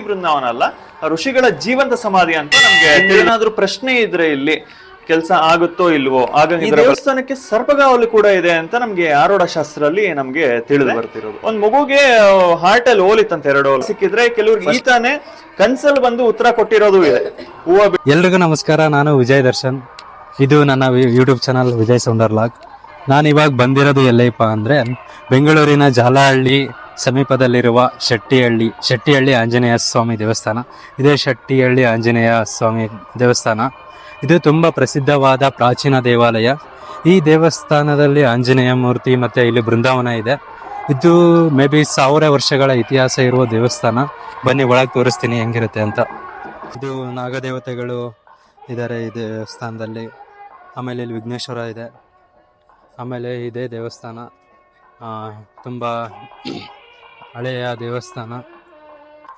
ಬೃಂದಾವನ ಅಲ್ಲ ಋಷಿಗಳ ಜೀವಂತ ಸಮಾಧಿ ಅಂತ ನಮ್ಗೆ ಏನಾದ್ರೂ ಪ್ರಶ್ನೆ ಇದ್ರೆ ಇಲ್ಲಿ ಕೆಲಸ ಆಗುತ್ತೋ ಇಲ್ವೋ ಆಗ ದೇವಸ್ಥಾನಕ್ಕೆ ಸರ್ಪಗಾವಲು ಕೂಡ ಇದೆ ಅಂತ ನಮ್ಗೆ ಆರೋಢ ಶಾಸ್ತ್ರದಲ್ಲಿ ನಮ್ಗೆ ತಿಳಿದು ಬರ್ತಿರೋದು. ಒಂದ್ ಮಗುಗೆ ಹಾರ್ಟ್ ಅಲ್ಲಿ ಓಲಿತ್ತಂತ ಎರಡು ಹೋಲ್. ಸಿಕ್ಕಿದ್ರೆ ಕೆಲವ್ರಿಗೆ ಈತಾನೆ ಕನ್ಸಲ್ ಬಂದು ಉತ್ತರ ಕೊಟ್ಟಿರೋದು ಇದೆ. ಹೂವ ಎಲ್ರಿಗೂ ನಮಸ್ಕಾರ ನಾನು ವಿಜಯ್ ದರ್ಶನ್. ಇದು ನನ್ನ YouTube channel Vijay Soundar log ನಾನು ಇವಾಗ ಬಂದಿರೋದು ಎಲ್ಲೈಪ ಅಂದ್ರೆ ಬೆಂಗಳೂರಿನ ಜಾಲಹಳ್ಳಿ ಸಮೀಪದಲ್ಲಿರುವ ಶೆಟ್ಟಿಹಳ್ಳಿ ಶೆಟ್ಟಿಹಳ್ಳಿ ಆಂಜನೇಯ ಸ್ವಾಮಿ ದೇವಸ್ಥಾನ. ಇದೇ ಶೆಟ್ಟಿಹಳ್ಳಿ ಆಂಜನೇಯ ಸ್ವಾಮಿ ದೇವಸ್ಥಾನ. ಇದು ತುಂಬ ಪ್ರಸಿದ್ಧವಾದ ಪ್ರಾಚೀನ ದೇವಾಲಯ. ಈ ದೇವಸ್ಥಾನದಲ್ಲಿ ಆಂಜನೇಯ ಮೂರ್ತಿ ಮತ್ತು ಇಲ್ಲಿ ಬೃಂದಾವನ ಇದೆ. ಇದು ಮೇ ಬಿ ಸಾವಿರ ವರ್ಷಗಳ ಇತಿಹಾಸ ಇರುವ ದೇವಸ್ಥಾನ. ಬನ್ನಿ, ಒಳಗೆ ತೋರಿಸ್ತೀನಿ ಹೆಂಗಿರುತ್ತೆ ಅಂತ. ಇದು ನಾಗದೇವತೆಗಳು ಇದ್ದಾರೆ ಈ ದೇವಸ್ಥಾನದಲ್ಲಿ. ಆಮೇಲೆ ಇಲ್ಲಿ ವಿಘ್ನೇಶ್ವರ ಇದೆ. ಆಮೇಲೆ ಇದೇ ದೇವಸ್ಥಾನ. ತುಂಬ ಹಳೆಯ ದೇವಸ್ಥಾನ.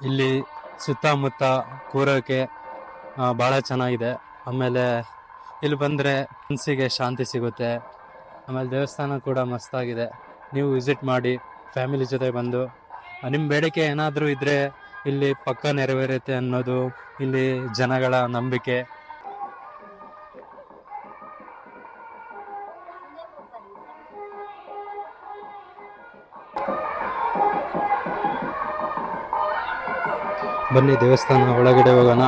ಇಲ್ಲಿ ಸುತ್ತಮುತ್ತ ಕೂರೋಕೆ ಭಾಳ ಚೆನ್ನಾಗಿದೆ. ಆಮೇಲೆ ಇಲ್ಲಿ ಬಂದರೆ ಮನಸ್ಸಿಗೆ ಶಾಂತಿ ಸಿಗುತ್ತೆ. ಆಮೇಲೆ ದೇವಸ್ಥಾನ ಕೂಡ ಮಸ್ತಾಗಿದೆ. ನೀವು ವಿಸಿಟ್ ಮಾಡಿ, ಫ್ಯಾಮಿಲಿ ಜೊತೆ ಬಂದು. ನಿಮ್ಮ ಬೇಡಿಕೆ ಏನಾದರೂ ಇದ್ದರೆ ಇಲ್ಲಿ ಪಕ್ಕ ನೆರವೇರುತ್ತೆ ಅನ್ನೋದು, ಇಲ್ಲಿ ಜನಗಳ ನಂಬಿಕೆ. ಬನ್ನಿ ದೇವಸ್ಥಾನ ಒಳಗಡೆ ಹೋಗೋಣ.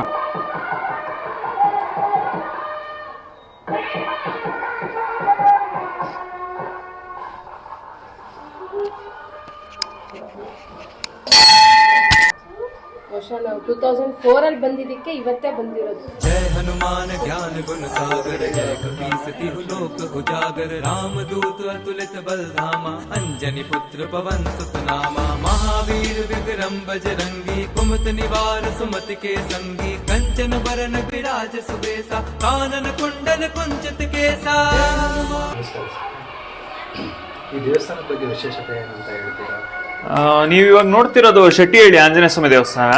ವರ್ಷ ನಾವು ಟೂ ತೌಸಂಡ್ ಫೋರಲ್ಲಿ ಬಂದಿದ್ದಕ್ಕೆ ಇವತ್ತೇ ಬಂದಿರೋದು. ಜಯ ಹನುಮಾನ ಜ್ಞಾನ ಗುಣ ಸಾಗರ ಜಯ ಕಪೀಸತಿ ಲೋಕ ಉಜಾಗರ ರಾಮದೂತ ಅತುಲಿತ ಬಲಧಾಮ ಅಂಜನಿ ಪುತ್ರ ಪವನ್ ಸುತನಾಮ ಮಹಾವೀರ ವಿಕ್ರಮ್ ಬಜರಂಗಿ ಕುಮತ ನಿವಾರ ಸುಮತಿ ಕೆ ಸಂಗಿ ಕಂಚನ ಬರನ ವಿರಾಜ ಸುಬೇಸ ಕಾನನ ಕುಂಡನ ಕುಂಚಿತ ಕೇಸ. ಈ ದೇವಸ್ಥಾನದ ಬಗ್ಗೆ ವಿಶೇಷತೆ ಏನು ಅಂತ ಹೇಳ್ತೀರಾ? ನೀವು ಇವಾಗ ನೋಡ್ತಿರೋದು ಶೆಟ್ಟಿಹಳ್ಳಿ ಆಂಜನೇಯ ಸ್ವಾಮಿ ದೇವಸ್ಥಾನ.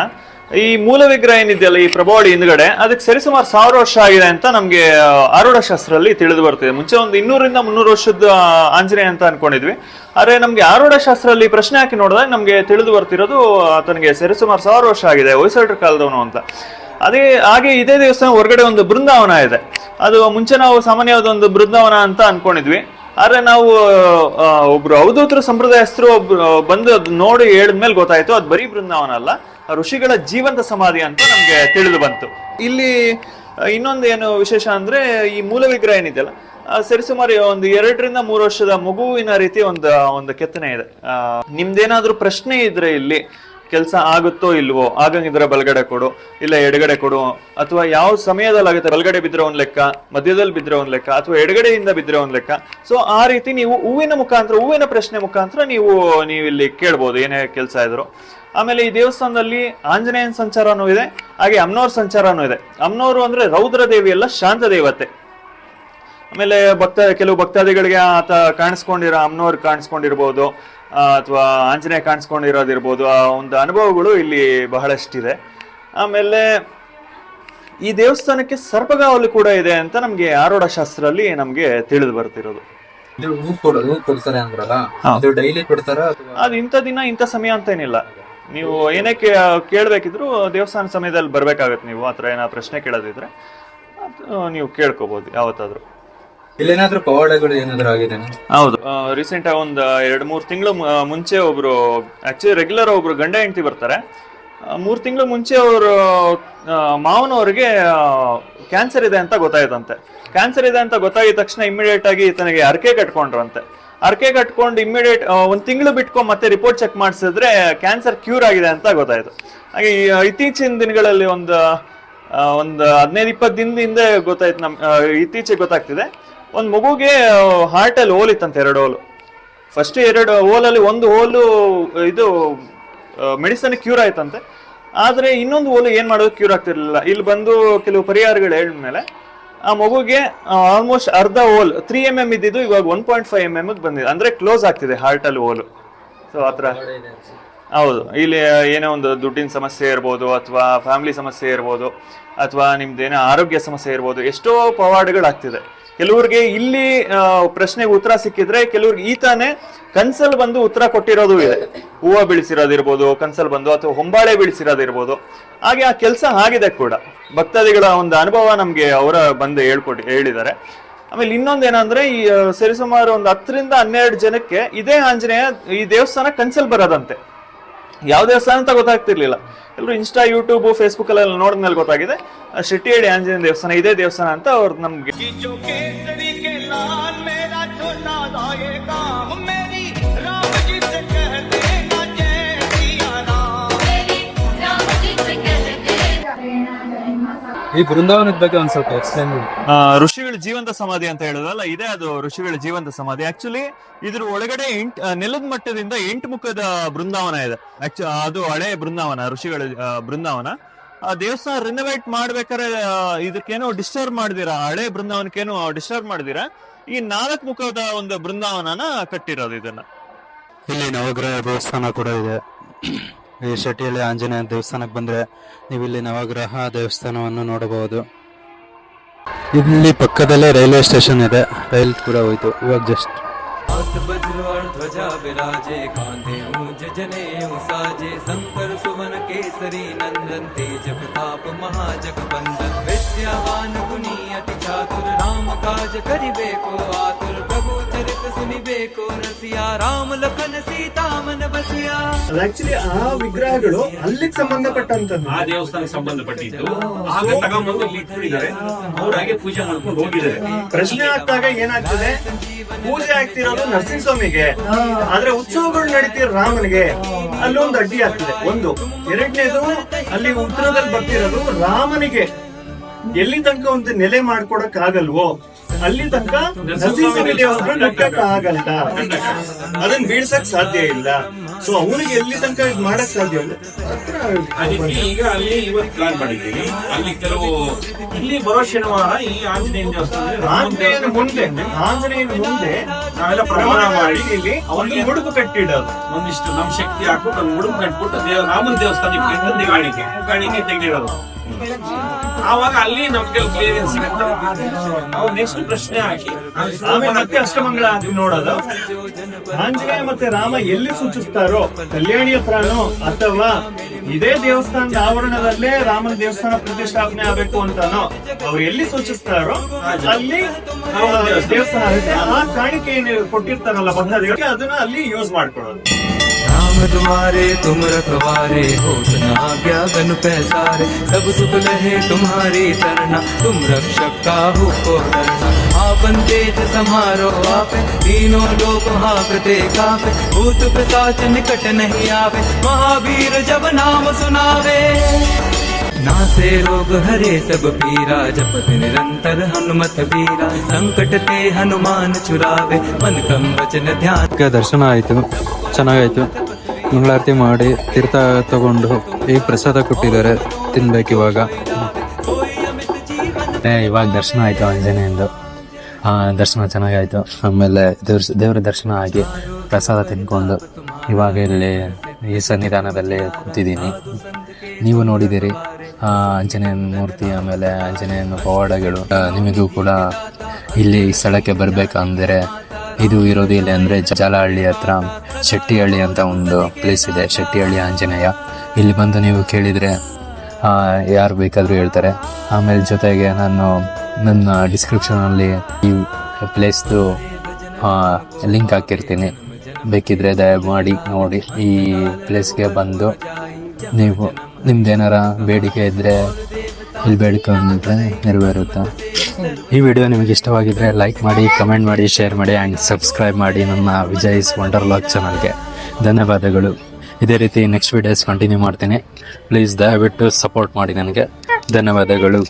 ಈ ಮೂಲ ವಿಗ್ರಹ ಏನಿದೆಯಲ್ಲ ಈ ಪ್ರಭಾವಳಿ ಹಿಂದ್ಗಡೆ ಅದಕ್ಕೆ ಸರಿಸುಮಾರು ಸಾವಿರ ವರ್ಷ ಆಗಿದೆ ಅಂತ ನಮಗೆ ಆ, ಆರೂಢ ಶಾಸ್ತ್ರದಲ್ಲಿ ತಿಳಿದು ಬರ್ತಿದೆ. ಮುಂಚೆ ಒಂದು ಇನ್ನೂರಿಂದ ಮುನ್ನೂರು ವರ್ಷದ ಆಂಜನೇಯ ಅಂತ ಅನ್ಕೊಂಡಿದ್ವಿ. ಆದರೆ ನಮಗೆ ಆರೂಢ ಶಾಸ್ತ್ರದಲ್ಲಿ ಪ್ರಶ್ನೆ ಹಾಕಿ ನೋಡಿದಾಗ ನಮಗೆ ತಿಳಿದು ಬರ್ತಿರೋದು ಆತನಿಗೆ ಸರಿಸುಮಾರು ಸಾವಿರ ವರ್ಷ ಆಗಿದೆ ಹೊಯ್ಸಳರ ಕಾಲದವನು ಅಂತ. ಅದೇ ಹಾಗೆ ಇದೇ ದೇವಸ್ಥಾನ ಹೊರಗಡೆ ಒಂದು ಬೃಂದಾವನ ಇದೆ. ಅದು ಮುಂಚೆ ನಾವು ಸಾಮಾನ್ಯವಾದ ಒಂದು ಬೃಂದಾವನ ಅಂತ ಅನ್ಕೊಂಡಿದ್ವಿ. ಆದ್ರೆ ನಾವು ಒಬ್ರು ಅವಧೂತರ ಸಂಪ್ರದಾಯಸ್ಥರು ಒಬ್ರು ಬಂದು ಅದ್ ನೋಡಿ ಹೇಳಿದ್ಮೇಲೆ ಗೊತ್ತಾಯ್ತು. ಅದು ಬರೀ ಬೃಂದಾವನ ಅಲ್ಲ ಋಷಿಗಳ ಜೀವಂತ ಸಮಾಧಿ ಅಂತ ನಮ್ಗೆ ತಿಳಿದು ಬಂತು. ಇಲ್ಲಿ ಇನ್ನೊಂದು ಏನು ವಿಶೇಷ ಅಂದ್ರೆ, ಈ ಮೂಲ ವಿಗ್ರಹ ಏನಿದೆಯಲ್ಲ ಸರಿಸುಮಾರು ಒಂದು ಎರಡರಿಂದ ಮೂರು ವರ್ಷದ ಮಗುವಿನ ರೀತಿ ಒಂದು ಒಂದು ಕೆತ್ತನೆ ಇದೆ. ನಿಮ್ದೇನಾದ್ರೂ ಪ್ರಶ್ನೆ ಇದ್ರೆ ಇಲ್ಲಿ ಕೆಲಸ ಆಗುತ್ತೋ ಇಲ್ವೋ ಆಗಂಗಿದ್ರೆ ಬಲಗಡೆ ಕೊಡು, ಇಲ್ಲ ಎಡಗಡೆ ಕೊಡು. ಅಥವಾ ಯಾವ ಸಮಯದಲ್ಲಿ ಆಗುತ್ತೆ, ಬಲಗಡೆ ಬಿದ್ದರೆ ಒಂದು ಲೆಕ್ಕ, ಮಧ್ಯದಲ್ಲಿ ಬಿದ್ದರೆ ಒಂದು ಲೆಕ್ಕ, ಅಥವಾ ಎಡಗಡೆಯಿಂದ ಬಿದ್ದರೆ ಒಂದು ಲೆಕ್ಕ. ಸೊ ಆ ರೀತಿ ನೀವು ಹೂವಿನ ಮುಖಾಂತರ, ಹೂವಿನ ಪ್ರಶ್ನೆ ಮುಖಾಂತರ ನೀವು ನೀವು ಇಲ್ಲಿ ಕೇಳ್ಬೋದು ಏನೇ ಕೆಲಸ ಇದ್ರು. ಆಮೇಲೆ ಈ ದೇವಸ್ಥಾನದಲ್ಲಿ ಆಂಜನೇಯನ ಸಂಚಾರನೂ ಇದೆ, ಹಾಗೆ ಅಮ್ನೋರ್ ಸಂಚಾರನೂ ಇದೆ. ಅಮ್ನೋರು ಅಂದ್ರೆ ರೌದ್ರ ದೇವಿ ಅಲ್ಲ, ಶಾಂತ ದೇವತೆ. ಆಮೇಲೆ ಭಕ್ತ, ಕೆಲವು ಭಕ್ತಾದಿಗಳಿಗೆ ಆತ ಕಾಣಿಸ್ಕೊಂಡಿರೋ, ಅಮ್ನೋರ್ ಕಾಣಿಸ್ಕೊಂಡಿರ್ಬೋದು. ಅಥವಾ ಆಂಜನೇಯ ಕಾಣಿಸ್ಕೊಂಡಿರೋದಿರ್ಬೋದು ಆ ಒಂದು ಅನುಭವಗಳು ಇಲ್ಲಿ ಬಹಳಷ್ಟಿದೆ. ಆಮೇಲೆ ಈ ದೇವಸ್ಥಾನಕ್ಕೆ ಸರ್ಪಗಾವಲು ಕೂಡ ಇದೆ ಅಂತ ನಮ್ಗೆ ಆರೋಢ ಶಾಸ್ತ್ರದಲ್ಲಿ ನಮ್ಗೆ ತಿಳಿದು ಬರ್ತಿರೋದು. ಅದು ಡೈಲಿ ಕೊಡ್ತಾರ ಅಥವಾ? ಅದು ಇಂಥ ದಿನ ಇಂಥ ಸಮಯ ಅಂತ ಏನಿಲ್ಲ. ನೀವು ಏನೇ ಕೇ ಕೇಳಬೇಕಿದ್ರು ದೇವಸ್ಥಾನ ಸಮಯದಲ್ಲಿ ಬರ್ಬೇಕಾಗತ್ತೆ ನೀವು ಆ ಥರ ಏನೋ ಪ್ರಶ್ನೆ ಕೇಳೋದಿದ್ರೆ ನೀವು ಕೇಳ್ಕೊಬೋದು ಯಾವತ್ತಾದ್ರೂ. ಇಲ್ಲೇನಾದ್ರೂ ಪವಾಡಗಳು ಏನಾದ್ರೂ ಆಗಿದೆ ಹೌದು. ರೀಸೆಂಟ್ ಆಗಿ ಒಂದು ಎರಡು ಮೂರು ತಿಂಗಳು ಮುಂಚೆ ಒಬ್ರು ಆಕ್ಚುಲಿ ರೆಗ್ಯುಲರ್ ಒಬ್ರು ಗಂಡ ಹೆಂಡತಿ ಬರ್ತಾರೆ. ಮೂರು ತಿಂಗಳು ಮುಂಚೆ ಅವರು ಮಾವನವ್ರಿಗೆ ಕ್ಯಾನ್ಸರ್ ಇದೆ ಅಂತ ಗೊತ್ತಾಯ್ತಂತೆ. ಕ್ಯಾನ್ಸರ್ ಇದೆ ಅಂತ ಗೊತ್ತಾಗಿದ ತಕ್ಷಣ ಇಮಿಡಿಯೇಟ್ ಆಗಿ ತನಗೆ ಅರ್ಕೆ ಕಟ್ಕೊಂಡ್ರಂತೆ. ಅರ್ಕೆ ಕಟ್ಕೊಂಡು ಇಮಿಡಿಯೇಟ್ ಒಂದು ತಿಂಗಳು ಬಿಟ್ಕೊಂಡು ಮತ್ತೆ ರಿಪೋರ್ಟ್ ಚೆಕ್ ಮಾಡಿಸಿದ್ರೆ ಕ್ಯಾನ್ಸರ್ ಕ್ಯೂರ್ ಆಗಿದೆ ಅಂತ ಗೊತ್ತಾಯ್ತು. ಹಾಗೆ ಇತ್ತೀಚಿನ ದಿನಗಳಲ್ಲಿ ಒಂದು ಒಂದು ಹದಿನೈದು ಇಪ್ಪತ್ತು ದಿನದಿಂದ ಹಿಂದೆ ಗೊತ್ತಾಯ್ತು ನಮ್ ಇತ್ತೀಚೆಗೆ ಗೊತ್ತಾಗ್ತಿದೆ. ಒಂದು ಮಗುಗೆ ಹಾರ್ಟ್ ಅಲ್ಲಿ ಹೋಲ್ ಇತ್ತಂತೆ, ಎರಡು ಹೋಲು. ಫಸ್ಟ್ ಎರಡು ಹೋಲಲ್ಲಿ ಒಂದು ಹೋಲು, ಇದು ಮೆಡಿಸನ್ ಕ್ಯೂರ್ ಆಯ್ತಂತೆ. ಆದರೆ ಇನ್ನೊಂದು ಹೋಲು ಏನು ಮಾಡೋದು ಕ್ಯೂರ್ ಆಗ್ತಿರ್ಲಿಲ್ಲ. ಇಲ್ಲಿ ಬಂದು ಕೆಲವು ಪರಿಹಾರಗಳು ಹೇಳಿದ್ಮೇಲೆ, ಆ ಮಗುಗೆ ಆಲ್ಮೋಸ್ಟ್ ಅರ್ಧ ಹೋಲ್ ತ್ರೀ ಎಂ ಎಂ ಇದ್ದಿದ್ದು ಇವಾಗ one point five M M ಬಂದಿದೆ. ಅಂದ್ರೆ ಕ್ಲೋಸ್ ಆಗ್ತಿದೆ ಹಾರ್ಟ್ ಅಲ್ಲಿ ಹೋಲು. ಸೊ ಆತರ ಹೌದು. ಇಲ್ಲಿ ಏನೋ ಒಂದು ದುಡ್ಡಿನ ಸಮಸ್ಯೆ ಇರ್ಬೋದು, ಅಥವಾ ಫ್ಯಾಮಿಲಿ ಸಮಸ್ಯೆ ಇರ್ಬೋದು, ಅಥವಾ ನಿಮ್ದೇನೋ ಆರೋಗ್ಯ ಸಮಸ್ಯೆ ಇರ್ಬೋದು, ಎಷ್ಟೋ ಪವಾಡಗಳಾಗ್ತಿದೆ. ಕೆಲವ್ರಿಗೆ ಇಲ್ಲಿ ಪ್ರಶ್ನೆಗೆ ಉತ್ತರ ಸಿಕ್ಕಿದ್ರೆ ಕೆಲವ್ರಿಗೆ ಈತಾನೆ ಕನ್ಸಲ್ ಬಂದು ಉತ್ತರ ಕೊಟ್ಟಿರೋದು ಇದೆ. ಹೂವು ಬೀಳಿಸಿರೋದಿರ್ಬೋದು ಕನ್ಸಲ್ ಬಂದು ಅಥವಾ ಹೊಂಬಾಳೆ ಬೀಳಿಸಿರೋದಿರ್ಬೋದು. ಹಾಗೆ ಆ ಕೆಲಸ ಆಗಿದೆ ಕೂಡ. ಭಕ್ತಾದಿಗಳ ಒಂದು ಅನುಭವ ನಮ್ಗೆ ಅವರ ಬಂದು ಹೇಳ್ಕೊಟ್ಟು ಹೇಳಿದ್ದಾರೆ. ಆಮೇಲೆ ಇನ್ನೊಂದು ಏನಂದ್ರೆ ಈ ಸರಿಸುಮಾರು ಒಂದು ಹತ್ತರಿಂದ ಹನ್ನೆರಡು ಜನಕ್ಕೆ ಇದೇ ಆಂಜನೇಯ ಈ ದೇವಸ್ಥಾನ ಕನ್ಸಲ್ ಬರೋದಂತೆ. ಯಾವ ದೇವಸ್ಥಾನ ಅಂತ ಗೊತ್ತಾಗ್ತಿರ್ಲಿಲ್ಲ. ಎಲ್ಲರೂ ಇನ್ಸ್ಟಾ ಯೂಟ್ಯೂಬ್ ಫೇಸ್ಬುಕ್ ಅಲ್ಲೆಲ್ಲ ನೋಡಿದ್ಮೇಲೆ ಗೊತ್ತಾಗಿದೆ. ಶೆಟ್ಟಿಹಳ್ಳಿ ಆಂಜನೇಯ ದೇವಸ್ಥಾನ, ಇದೇ ದೇವಸ್ಥಾನ ಅಂತ ಅವ್ರು ನಮ್ಗೆ ಈ ಬೃಂದಾವನದ ಬಗ್ಗೆ ಒಂದ್ ಸ್ವಲ್ಪ ಎಕ್ಸ್ಪ್ಲೈನ್ ಆ, ಋಷಿಗಳ ಜೀವಂತ ಸಮಾಧಿ ಅಂತ ಹೇಳೋದಲ್ಲ ಇದೇ ಅದು ಋಷಿಗಳ ಜೀವಂತ ಸಮಾಧಿ. ಆಕ್ಚುಲಿ ಇದ್ರ ಒಳಗಡೆ ಎಂಟ್ ನೆಲದ ಮಟ್ಟದಿಂದ ಎಂಟು ಮುಖದ ಬೃಂದಾವನ ಇದೆ. ಆಕ್ಚು ಅದು ಹಳೆ ಬೃಂದಾವನ ಋಷಿಗಳ ಬೃಂದಾವನ. ಆ ದೇವಸ್ಥಾನ ರಿನೋವೇಟ್ ಮಾಡ್ಬೇಕಾದ್ರೆ ಇದಕ್ಕೇನೋ ಡಿಸ್ಟರ್ಬ್ ಮಾಡಿದಿರಾ ಹಳೆ ಬೃಂದಾವನಕ್ಕೇನೋ ಡಿಸ್ಟರ್ಬ್ ಮಾಡಿದಿರಾ ಈ ನಾಲ್ಕು ಮುಖದ ಒಂದು ಬೃಂದಾವನನ ಕಟ್ಟಿರೋದು ಇದನ್ನ. ಇಲ್ಲಿ ನವಗ್ರಹ ದೇವಸ್ಥಾನ ಕೂಡ ಇದೆ. ಈ ಶೆಟ್ಟಿಯಲ್ಲಿ ಆಂಜನೇಯ ದೇವಸ್ಥಾನಕ್ಕೆ ಬಂದರೆ ನೀವು ಇಲ್ಲಿ ನವಗ್ರಹ ದೇವಸ್ಥಾನವನ್ನು ನೋಡಬಹುದು. ಇಲ್ಲಿ ಪಕ್ಕದಲ್ಲೇ ರೈಲ್ವೆ ಸ್ಟೇಷನ್ ಇದೆ. ರೈಲ್ ಕೂಡ ಹೋಯ್ತು. ಇವಾಗ ಜಸ್ಟ್ હાથ બજરવાળ ધ્વજા બિરાજે કાંધે ઊંજ જને સાજે ಸುಮನ ಕೇಸರಿ ನಂದನ್ નંદન તેજ પ્રતાપ મહાજગબંધન વિદ્યાવાન ગુની અતિ ચાતુર રામ કાજ કરિબે કો આતુર પ્રભુ ચરિત સુનિબે કો ರಾಮ ಲಖನ ಸೀತಾಮನ ಬಸಿಯ ಆಕ್ಚುಲಿ ಆ ವಿಗ್ರಹಗಳು ಅಲ್ಲಿಗೆ ಸಂಬಂಧಪಟ್ಟಂತದ್ದು ಆ ದೇವಸ್ಥಾನಕ್ಕೆ ಸಂಬಂಧಪಟ್ಟಿದ್ದು. ಆಗ ತಗೊಂಬಂದು ಇಲ್ಲಿ ಇಟ್ಬಿಟ್ಟಿದ್ದಾರೆ ಅವ್ರಾಗೆ ಪೂಜೆ ಮಾಡ್ಕೊಂಡು ಹೋಗಿದ್ದಾರೆ. ಪ್ರಶ್ನೆ ಆದಾಗ ಏನಾಗ್ತದೆ? ಪೂಜೆ ಆಗ್ತಿರೋದು ನರಸಿಂಹಸ್ವಾಮಿಗೆ. ಆದ್ರೆ ಉತ್ಸವಗಳು ನಡೀತಿರೋ ರಾಮನಿಗೆ. ಅಲ್ಲೊಂದು ಅಡ್ಡಿ ಆಗ್ತಿದೆ. ಒಂದು, ಎರಡನೇದು ಅಲ್ಲಿ ಉತ್ತರದಲ್ಲಿ ಬರ್ತಿರೋದು ರಾಮನಿಗೆ. ಎಲ್ಲಿ ತನಕ ಒಂದು ನೆಲೆ ಮಾಡ್ಕೊಡಕ್ ಆಗಲ್ವೋ ಅಲ್ಲಿ ತನಕ ನರಸಿಂಹಸ್ವಾಮಿ ದೇವಸ್ಥಾನ ಕಟ್ಟಕ್ ಆಗಲ್ಲ. ಅದನ್ನ ಬೀಳ್ಸಕ್ ಸಾಧ್ಯ ಇಲ್ಲ. ಸೊ ಅವನಿಗೆ ಎಲ್ಲಿ ತನಕ ಇದ್ ಮಾಡಕ್ ಸಾಧ್ಯ ಇಲ್ಲ ಅದಕ್ಕೆ ಈಗ ಅಲ್ಲಿ ಇವತ್ತು ಪ್ಲಾನ್ ಮಾಡಿದ್ದೀವಿ ಅಲ್ಲಿ ಕೆಲವು ಇಲ್ಲಿ ಬರೋ ಶನಿವಾರ ಈ ಆಂಜನೇಯ ದೇವಸ್ಥಾನ ಆಂಜನೇಯನ ಮುಂದೆ. ಆಂಜನೇಯನ ಮುಂದೆ ನಾವೆಲ್ಲ ಪ್ರಮಾಣ ಮಾಡಿ ಇಲ್ಲಿ ಅವನಿಗೆ ಮುಡುಪು ಕಟ್ಟಿಡೋದು. ಒಂದಿಷ್ಟು ನಮ್ ಶಕ್ತಿ ಹಾಕ್ಬಿಟ್ಟು ಒಂದು ಮುಡುಪು ಕಟ್ಬಿಟ್ಟು ದೇವ ರಾಮನ ದೇವಸ್ಥಾನಕ್ಕೆ ಕಾಣಿಕೆ ಕಾಣಿಕೆ ತೆಗೆದಿಡೋದು. ಆವಾಗ ಅಲ್ಲಿ ನಮ್ಗೆ ಕ್ಲಿಯರೆನ್ಸ್ ಅವ್ರು ನೆಕ್ಸ್ಟ್ ಪ್ರಶ್ನೆ ಹಾಕಿ. ಆಮೇಲೆ ಮತ್ತೆ ಅಷ್ಟಮಂಗಳ ಆಗಿ ನೋಡೋದು. ಆಂಜನೇಯ ಮತ್ತೆ ರಾಮ ಎಲ್ಲಿ ಸೂಚಿಸ್ತಾರೋ ಕಲ್ಯಾಣಿ ಹತ್ರನೋ ಅಥವಾ ಇದೇ ದೇವಸ್ಥಾನದ ಆವರಣದಲ್ಲೇ ರಾಮನ ದೇವಸ್ಥಾನ ಪ್ರತಿಷ್ಠಾಪನೆ ಆಗ್ಬೇಕು ಅಂತಾನೋ, ಅವ್ರು ಎಲ್ಲಿ ಸೂಚಿಸ್ತಾರೋ, ಅಲ್ಲಿ ದೇವಸ್ಥಾನ ಆ ಕಾಣಿಕೆ ಕೊಟ್ಟಿರ್ತಾರಲ್ಲ ಬಂದ ಅದನ್ನ ಅಲ್ಲಿ ಯೂಸ್ ಮಾಡ್ಕೊಳ್ಳೋದು. राम द्वारे तुम रखवारे हो न आज्ञा गन पैसारे सब सुख लहे तुम्हारी सरना तुम रक्षक काहू को डरना आपन तेज समारो आपे तीनों लोक हाकते कापे भूत पिशाच निकट नहीं आवे महावीर जब नाम सुनावे नासे रोग हरे सब पीरा जपत निरंतर हनुमत वीरा संकट ते हनुमान छुरावे मन कम वचन ध्यान ಅದಕ್ಕೆ ದರ್ಶನ ಆಯಿತು ಚೆನ್ನಾಗಾಯ್ತು ಮಂಗಳಾರತಿ ಮಾಡಿ ತೀರ್ಥ ತಗೊಂಡು ಈ ಪ್ರಸಾದ ಕೊಟ್ಟಿದ್ದಾರೆ ತಿನ್ಬೇಕು ಇವಾಗ. ಇವಾಗ ದರ್ಶನ ಆಯ್ತು ಆಂಜನೇಯಂದು ದರ್ಶನ ಚೆನ್ನಾಗಾಯ್ತು. ಆಮೇಲೆ ದೇವ್ರ, ದೇವರ ದರ್ಶನ ಆಗಿ ಪ್ರಸಾದ ತಿನ್ಕೊಂಡು ಇವಾಗ ಇಲ್ಲಿ ಈ ಸನ್ನಿಧಾನದಲ್ಲಿ ಕೂತಿದ್ದೀನಿ. ನೀವು ನೋಡಿದ್ದೀರಿ ಆಂಜನೇಯನ ಮೂರ್ತಿ, ಆಮೇಲೆ ಆಂಜನೇಯನ ಪವಾಡಗಳು. ನಿಮಗೂ ಕೂಡ ಇಲ್ಲಿ ಈ ಸ್ಥಳಕ್ಕೆ ಬರ್ಬೇಕಂದ್ರೆ ಇದು ಇರೋದು ಇಲ್ಲಿ ಅಂದ್ರೆ ಜಾಲಹಳ್ಳಿ ಹತ್ರ ಶೆಟ್ಟಿಹಳ್ಳಿ ಅಂತ ಒಂದು ಪ್ಲೇಸ್ ಇದೆ, ಶೆಟ್ಟಿಹಳ್ಳಿ ಆಂಜನೇಯ. ಇಲ್ಲಿ ಬಂದು ನೀವು ಕೇಳಿದರೆ ಯಾರು ಬೇಕಾದರೂ ಹೇಳ್ತಾರೆ. ಆಮೇಲೆ ಜೊತೆಗೆ ನಾನು ನನ್ನ ಡಿಸ್ಕ್ರಿಪ್ಷನಲ್ಲಿ ಈ ಪ್ಲೇಸ್ದು ಲಿಂಕ್ ಹಾಕಿರ್ತೀನಿ. ಬೇಕಿದ್ರೆ ದಯಮಾಡಿ ನೋಡಿ ಈ ಪ್ಲೇಸ್ಗೆ ಬಂದು ನೀವು ನಿಮ್ದೇನಾರ ಬೇಡಿಕೆ ಇದ್ದರೆ ಇಲ್ಲಿ ಬೇಡಿಕೊಂಡ್ರೆ ನೆರವೇರುತ್ತೆ. ಈ ವಿಡಿಯೋ ನಿಮಗೆ ಇಷ್ಟವಾಗಿದ್ದರೆ ಲೈಕ್ ಮಾಡಿ ಕಮೆಂಟ್ ಮಾಡಿ ಶೇರ್ ಮಾಡಿ ಆ್ಯಂಡ್ ಸಬ್ಸ್ಕ್ರೈಬ್ ಮಾಡಿ ನನ್ನ ವಿಜಯ್ಸ್ ವಂಡರ್ ಲಾಕ್ ಚಾನಲ್ಗೆ ಧನ್ಯವಾದಗಳು. ಇದೇ ರೀತಿ ನೆಕ್ಸ್ಟ್ ವಿಡಿಯೋಸ್ ಕಂಟಿನ್ಯೂ ಮಾಡ್ತೀನಿ. ಪ್ಲೀಸ್ ದಯವಿಟ್ಟು ಸಪೋರ್ಟ್ ಮಾಡಿ ನನಗೆ. ಧನ್ಯವಾದಗಳು.